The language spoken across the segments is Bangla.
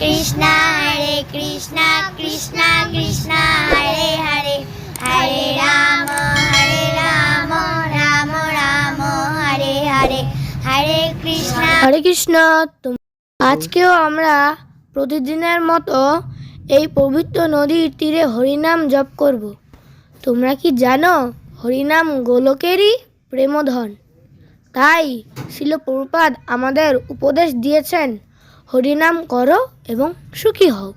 কৃষ্ণ, হরে কৃষ্ণ কৃষ্ণ কৃষ্ণ, হরে হরে। হরে রাম হরে রাম রাম রাম, হরে হরে। হরে কৃষ্ণ। হরে কৃষ্ণ আজকেও আমরা প্রতিদিনের মতো এই পবিত্র নদীর তীরে হরিনাম জপ করব। তোমরা কি জানো হরিনাম গোলকেরই প্রেমধন? তাই শিল প্রভুপাদ আমাদের উপদেশ দিয়েছেন হরিনাম করো এবং সুখী হও।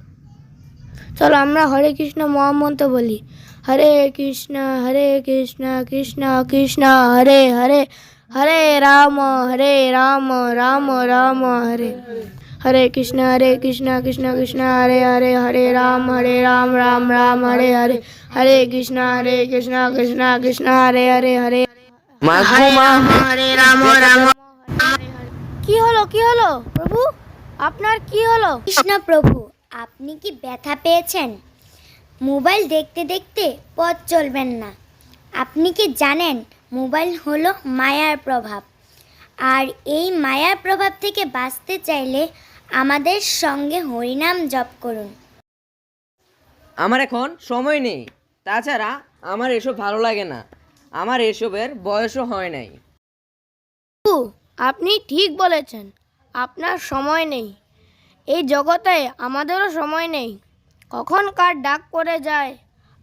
চলো আমরা হরে কৃষ্ণ মহামন্ত্র বলি। হরে কৃষ্ণ হরে কৃষ্ণ কৃষ্ণ কৃষ্ণ হরে হরে হরে রাম হরে রাম রাম রাম হরে। হরে কৃষ্ণ হরে কৃষ্ণ কৃষ্ণ কৃষ্ণ হরে হরে হরে রাম হরে রাম রাম রাম হরে হরে। হরে কৃষ্ণ হরে কৃষ্ণ কৃষ্ণ কৃষ্ণ হরে হরে হরে। হরে রাম রাম কি হলো কি হলো প্রভু? আপনার কি হলো? কৃষ্ণ প্রভু আপনি কি ব্যথা পেয়েছেন? মোবাইল দেখতে দেখতে পথ চলবেন না। আপনি কি জানেন মোবাইল হলো মায়ার প্রভাব? আর এই মায়ার প্রভাব থেকে বাঁচতে চাইলে আমাদের সঙ্গে হরিনাম জপ করুন। আমার এখন সময় নেই। তাছাড়া আমার এসব ভালো লাগে না। আমার এসবের বয়সও হয় নাই। প্রভু, আপনি ঠিক বলেছেন। আপনার সময় নেই। এই জগতে আমাদেরও সময় নেই। কখন কার ডাক পড়ে যায়।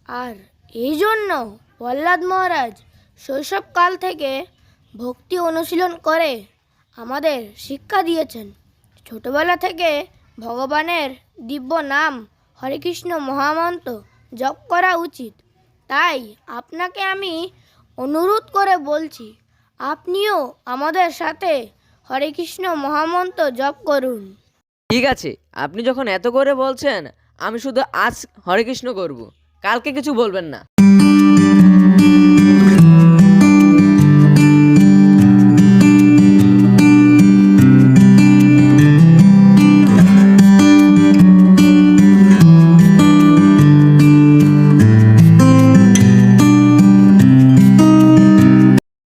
আর এই জন্য প্রহ্লাদ মহারাজ শৈশবকাল থেকে ভক্তি অনুশীলন করে আমাদের শিক্ষা দিয়েছেন। ছোটবেলা থেকে ভগবানের দিব্য নাম হরেকৃষ্ণ মহামন্ত্র জপ করা উচিত। তাই আপনাকে আমি অনুরোধ করে বলছি, আপনিও আমাদের সাথে হরে কৃষ্ণ মহামন্ত্র জপ করুন। ঠিক আছে, আপনি যখন এত করে বলছেন, আমি শুধু আজ হরে কৃষ্ণ করব, কালকে কিছু বলবেন না।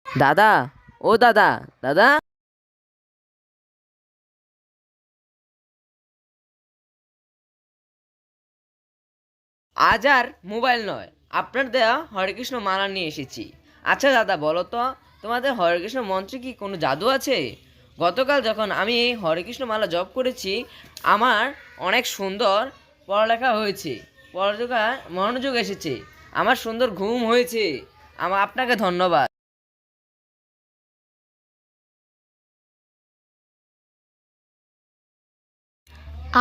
দাদা, ও দাদা দাদা। আজ আর মোবাইল নয় আপনার দেয়া হরেকৃষ্ণ মালা নিয়ে এসেছি। আচ্ছা দাদা, বলো তো, তোমাদের হরেকৃষ্ণ মন্ত্রে কি কোনো জাদু আছে? গতকাল যখন আমি এই হরেকৃষ্ণ মালা জপ করেছি, আমার অনেক সুন্দর পড়ালেখা হয়েছে। পড়ালেখা মনোযোগ এসেছে। আমার সুন্দর ঘুম হয়েছে। আমার আপনাকে ধন্যবাদ।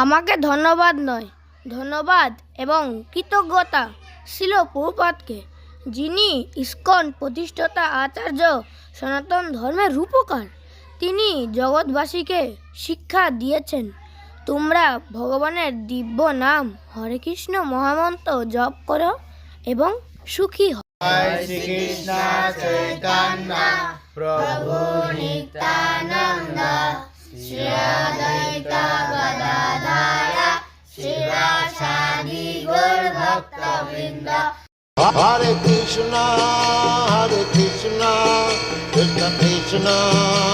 আমাকে ধন্যবাদ নয় ধন্যবাদ এবং কৃতজ্ঞতা ছিল প্রভুপাতকে যিনি ইস্কন প্রতিষ্ঠাতা আচার্য সনাতন ধর্মের রূপকার। তিনি জগৎবাসীকে শিক্ষা দিয়েছেন, তোমরা ভগবানের দিব্য নাম হরে কৃষ্ণ মহামন্ত্র জপ করো এবং সুখী হও। Hare Krishna, Hare Krishna, Krishna Krishna,